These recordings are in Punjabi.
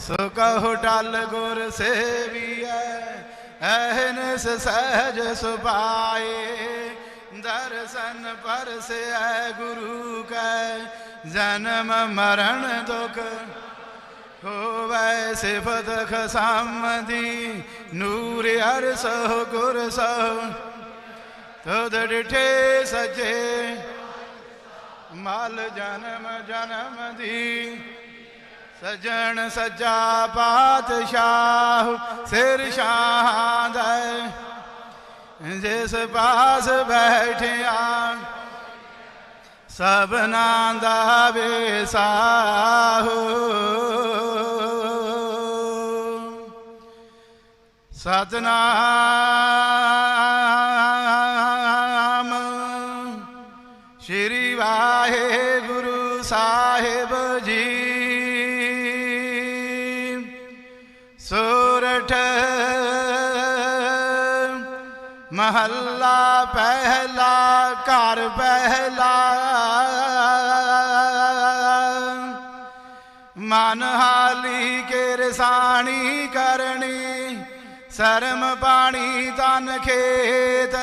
ਸੋ ਕਹੋ ਟਲ ਗੁਰ ਸੇਵੀਐ ਐਹਨਸ ਸਹਿਜ ਸੁਭਾਏ। ਦਰਸ਼ਨ ਪਰਸੈ ਗੁਰੂ ਕੈ, ਜਨਮ ਮਰਨ ਦੁਖ ਹੋਵੈ ਸਿਫਤ ਖਸਮਦੀ। ਨੂਰ ਅਰਸ ਗੁਰ ਸੋ ਤਦ ਡਿਠੇ ਸਜੇ। ਮਲ ਜਨਮ ਜਨਮ ਦੀ। ਸਜਣ ਸੱਜਾ ਪਾਤਸ਼ਾਹ, ਸਿਰ ਸ਼ਾਹ ਸ਼ਾਹਦਾ ਜਿਸ ਪਾਸ ਬੈਠਿਆ ਸਭਨਾ ਦਾ ਵੇਸਾਹੋ। ਸਤਨਾਮ ਸ਼੍ਰੀ ਵਾਹਿਗੁਰੂ ਸਾਹਿਬ ਜੀ ਮਹੱਲਾ ਪਹਿਲਾ, ਘਰ ਪਹਿਲਾ। ਮਨ ਹਾਲੀ ਕੇ ਰਸਾਣੀ ਕਰਨੀ, ਸ਼ਰਮ ਪਾਣੀ ਤਨ ਖੇਤ।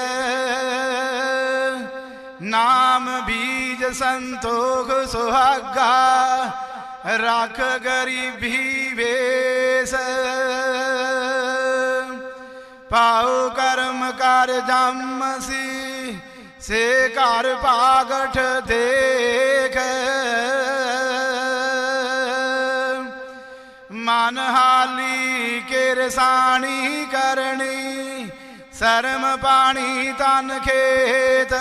ਨਾਮ ਬੀਜ ਸੰਤੋਖ ਸੁਹਾਗਾ, ਰੱਖ ਗਰੀਬੀ ਵੇਸ। ਪਾਉ ਕਰਮ ਕਰ ਜੰਮ ਸੀ, ਸੇ ਘਰ ਪਾਗਠ ਦੇਖ। ਮਨ ਹਾਲੀ ਕੇ ਕਰਨੀ, ਸ਼ਰਮ ਪਾਣੀ ਤਨ ਖੇਤ।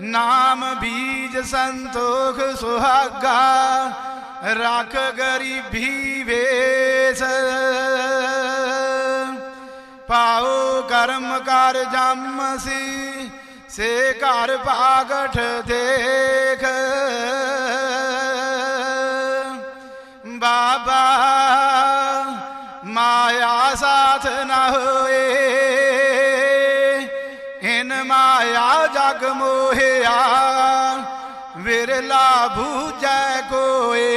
ਨਾਮ ਬੀਜ ਸੰਤੋਖ ਸੁਹਾਗਾ, ਰੱਖ ਗਰੀਬੀ ਵੇਸ। ਪਾਉ ਕਰਮ ਕਰ ਜੰਮ ਸੀ, ਸੇ ਘਰ ਪਾਗਠ ਦੇਖ। ਬਾਬਾ ਮਾਇਆ ਸਾਥ ਨਾ ਹੋਏ, ਇਨ ਮਾਇਆ ਜਗ ਮੋਹਿਆ, ਵਿਰਲਾ ਬੂਝੈ ਕੋਏ।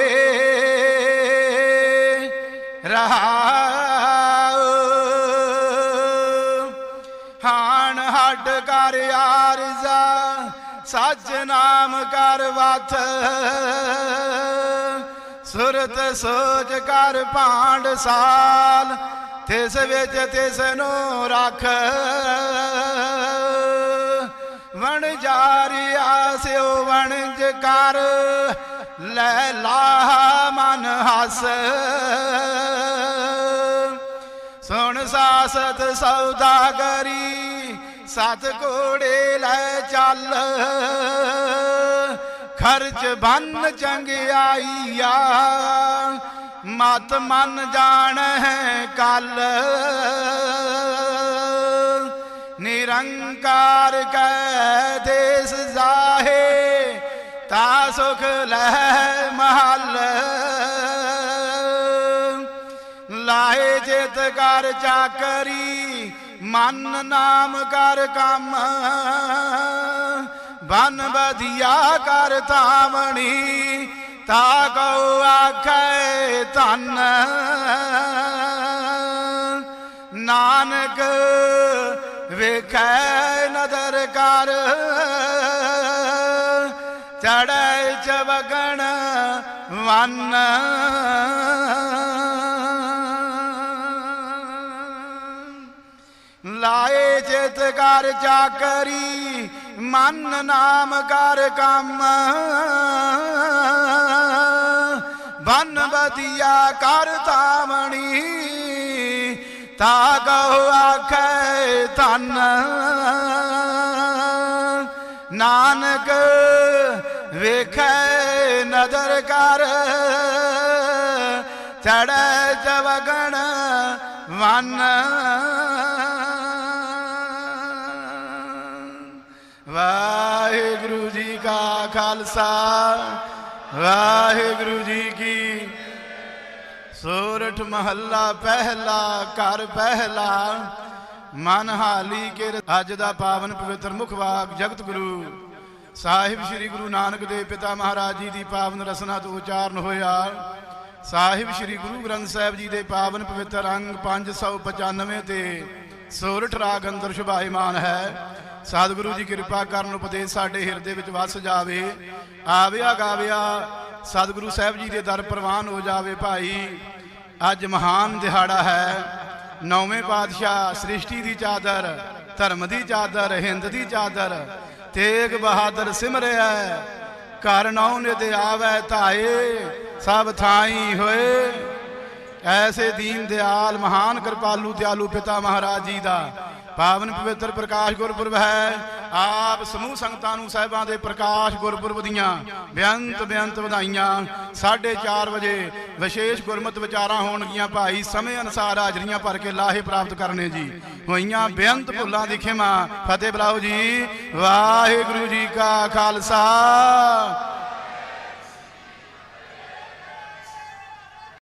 ਰਹਾਉ ਕਰ ਆਰਜ਼ਾ, ਸੱਚ ਨਾਮ ਕਰ ਵਾਥ। ਸੁਰਤ ਸੋਚ ਕਰ ਭਾਂਡ ਸਾਲ, ਤਿਸ ਵਿੱਚ ਤਿਸ ਨੂੰ ਰੱਖ। ਵਣ ਜਾਰੀ ਆਸਿਓ ਵਣਜ ਕਰ ਲੈ ਲਾਹ ਮਨ ਹੱਸ। ਸੁਣ ਸਾਸਤ ਸੌਦਾਗਰੀ ਸਤ ਕੋੜੇ ਲੈ ਚੱਲ। ਖਰਚ ਬੰਨ ਚੰਗਿਆਈਆ ਮਤ ਮਨ ਜਾਣ ਹੈ ਕੱਲ। ਨਿਰੰਕਾਰ ਕੈ ਦੇਸ ਜਾਹੇ, ਤਾ ਸੁਖ ਲੈ ਮਹਲ। ਲਾਏ ਜਿਤ ਕਰ ਚਾਕਰੀ ਮਨ ਨਾਮ ਕਰ ਕੰਮ, ਬਨ ਬਧਿਆ ਕਰ ਤਾਵਣੀ ਤਾ ਕਉ ਆਖੈ ਧਨ। ਨਾਨਕ ਵੇਖੈ ਨਦਰ ਕਰ ਚੜੈ ਚਵਗਣ ਵਨ। ਲਾਏ ਚਿਤ ਕਰ ਚਾਕਰੀ ਮਨ ਨਾਮ ਕਰ ਕੰਮ। ਬਨ ਬਦੀਆ ਕਰ ਤਾਵਣੀ ਤਾ ਕਉ ਆਖੈ ਧਨ। ਨਾਨਕ ਵੇਖੈ ਨਦਰ ਕਰ ਚੜੈ ਜਵਗਣ ਵਨ। ਵਾਹਿਗੁਰੂ ਜੀ ਕਾ ਖਾਲਸਾ, ਵਾਹਿਗੁਰੂ ਜੀ ਕੀ ਸੋਰਠ ਮਹੱਲਾ ਪਹਿਲਾ, ਘਰ ਪਹਿਲਾ ਮਨ ਹਾਲੀ ਕੇ ਅੱਜ ਦਾ ਪਾਵਨ ਪਵਿੱਤਰ ਮੁਖ ਵਾਕ, ਜਗਤ ਗੁਰੂ ਸਾਹਿਬ ਸ੍ਰੀ ਗੁਰੂ ਨਾਨਕ ਦੇਵ ਪਿਤਾ ਮਹਾਰਾਜ ਜੀ ਦੀ ਪਾਵਨ ਰਸਨਾ ਤੋਂ ਉਚਾਰਨ ਹੋਇਆ। ਸਾਹਿਬ ਸ੍ਰੀ ਗੁਰੂ ਗ੍ਰੰਥ ਸਾਹਿਬ ਜੀ ਦੇ ਪਾਵਨ ਪਵਿੱਤਰ ਅੰਗ 595 ਤੇ ਸੋਰਠ ਰਾਗ ਅੰਦਰ ਸ਼ੁਭਾਇਮਾਨ ਹੈ। ਸਤਿਗੁਰੂ ਜੀ ਕਿਰਪਾ ਕਰਨ ਉਪਦੇਸ਼ ਸਾਡੇ ਹਿਰਦੇ ਵਿੱਚ ਵਸ ਜਾਵੇ। ਆਵਿਆ ਗਾਵਿਆ ਸਤਿਗੁਰੂ ਸਾਹਿਬ ਜੀ ਦੇ ਦਰ ਪ੍ਰਵਾਨ ਹੋ ਜਾਵੇ ਭਾਈ। ਅੱਜ ਮਹਾਨ ਦਿਹਾੜਾ ਹੈ। ਨੌਵੇਂ ਪਾਤਸ਼ਾਹ ਸ੍ਰਿਸ਼ਟੀ ਦੀ ਚਾਦਰ, ਧਰਮ ਦੀ ਚਾਦਰ, ਹਿੰਦ ਦੀ ਚਾਦਰ, ਤੇਗ ਬਹਾਦਰ ਸਿਮਰਿਆ ਘਰ ਨੌ ਨਿਤ ਆਵੈ ਧਾਏ, ਸਭ ਥਾਈ ਹੋਏ। ਐਸੇ ਦੀਨ ਦਿਆਲ, ਮਹਾਨ ਕਿਰਪਾਲੂ, ਦਿਆਲੂ ਪਿਤਾ ਮਹਾਰਾਜ ਜੀ ਦਾ। ਪਾਵਨ ਪਵਿੱਤਰ ਪ੍ਰਕਾਸ਼ ਗੁਰਪੁਰਬ ਹੈ। ਆਪ ਸਮੂਹ ਸੰਗਤਾਂ ਨੂੰ ਸਾਹਿਬਾਂ ਦੇ ਪ੍ਰਕਾਸ਼ ਗੁਰਪੁਰਬ ਦੀਆਂ ਬੇਅੰਤ ਬੇਅੰਤ ਵਧਾਈਆਂ। 4:30 ਵਜੇ ਵਿਸ਼ੇਸ਼ ਗੁਰਮਤ ਵਿਚਾਰਾਂ ਹੋਣਗੀਆਂ ਭਾਈ, ਸਮੇਂ ਅਨੁਸਾਰ ਹਾਜ਼ਰੀਆਂ ਭਰ ਕੇ ਲਾਹੇ ਪ੍ਰਾਪਤ ਕਰਨੇ ਜੀ। ਹੋਈਆਂ ਬੇਅੰਤ ਭੁੱਲਾਂ ਦੀ ਖਿਮਾ। ਫਤਿਹ ਬਲਾਓ ਜੀ। ਵਾਹਿਗੁਰੂ ਜੀ ਕਾ ਖਾਲਸਾ।